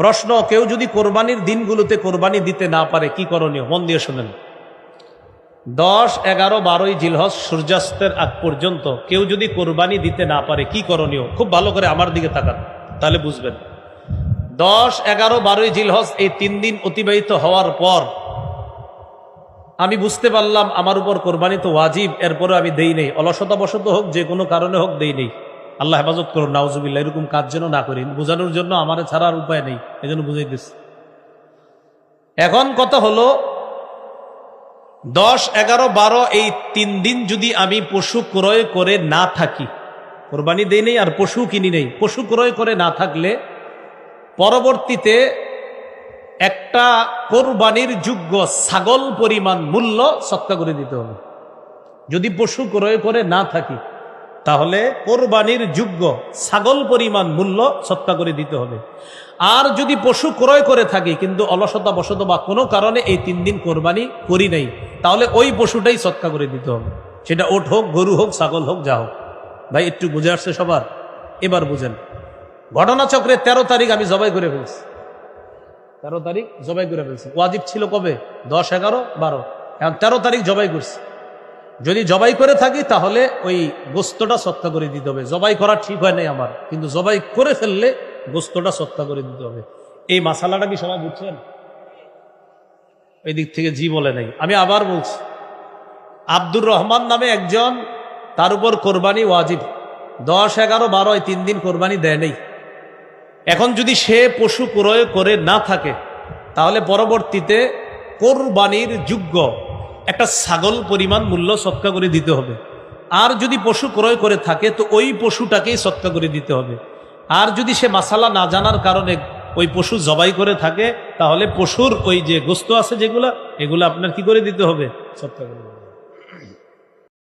প্রশ্ন, কেউ যদি কোরবানির দিনগুলোতে কোরবানি দিতে না পারে, কি করণীয়? মন দিয়ে শুনেন। দশ, এগারো, বারোই জিলহজ সূর্যাস্তের আগ পর্যন্ত কেউ যদি কোরবানি দিতে না পারে, কি করণীয়? খুব ভালো করে আমার দিকে তাকান, তাহলে বুঝবেন। দশ, এগারো, বারোই জিলহজ এই তিন দিন অতিবাহিত হওয়ার পর আমি বুঝতে পারলাম, আমার উপর কোরবানি তো ওয়াজিব এরপরে আমি দেই নেই। অলসতাবশত হোক, যে কোনো কারণে হোক, দেই নেই। আল্লাহ হেফাজত করুন, নাউজুবিল্লাহ, এরকম কাজ যেন না করি। বোঝানোর জন্য আমার ছাড়ার উপায় নেই এই জন্য বুঝাই দিচ্ছি। এখন কথা হলো, দশ, এগারো, বারো, এই তিন দিন যদি আমি পশু ক্রয় করে না থাকি, কোরবানি দেই নেই আর পশু কিনি নেই, পশু ক্রয় করে না থাকলে পরবর্তীতে একটা কোরবানির যোগ্য ছাগল পরিমাণ মূল্য সৎকা করে দিতে হবে। যদি পশু ক্রয় করে না থাকি তাহলে কোরবানির যোগ্য ছাগল পরিমাণ মূল্য সৎকা করে দিতে হবে। আর যদি পশু ক্রয় করে থাকি, কিন্তু অলসতা বসত বা কোনো কারণে এই তিন দিন কোরবানি করি নাই, তাহলে ওই পশুটাই সৎকা করে দিতে হবে। সেটা ওট হোক, গরু হোক, ছাগল হোক, যা হোক। ভাই, একটু বুঝে আসছে সবার? এবার বুঝেন। ঘটনাচক্রে তেরো তারিখ আমি জবাই করে ফেলছি। তেরো তারিখ জবাই করে ফেলছি। ওয়াজিব ছিল কবে? দশ, এগারো, বারো। এখন তেরো তারিখ জবাই করছি। যদি জবাই করে থাকি, তাহলে ওই গোস্তটা সত্তা করে দিতে হবে। জবাই করা ঠিক হয় নাই আমার, কিন্তু জবাই করে ফেললে গোস্তটা সত্তা করে দিতে হবে। এই মশালাটা কি সবাই বুঝছেন? ওই দিক থেকে জি বলে নাই। আমি আবার বলছি, আব্দুর রহমান নামে একজন, তার উপর কোরবানি ওয়াজিব। দশ, এগারো, বারো, এই তিন দিন কোরবানি দেয় নেই। এখন যদি সে পশু ক্রয় করে না থাকে, তাহলে পরবর্তীতে কোরবানির যোগ্য একটা ছাগল পরিমাণ মূল্য সৎকা করে দিতে হবে। আর যদি পশু ক্রয় করে থাকে, তো ওই পশুটাকেই সৎকা করে দিতে হবে। আর যদি সে মাসালা না জানার কারণে ওই পশু জবাই করে থাকে, তাহলে পশুর ওই যে গোস্ত আছে যেগুলো, এগুলো আপনার কি করে দিতে হবে? সৎকা করে।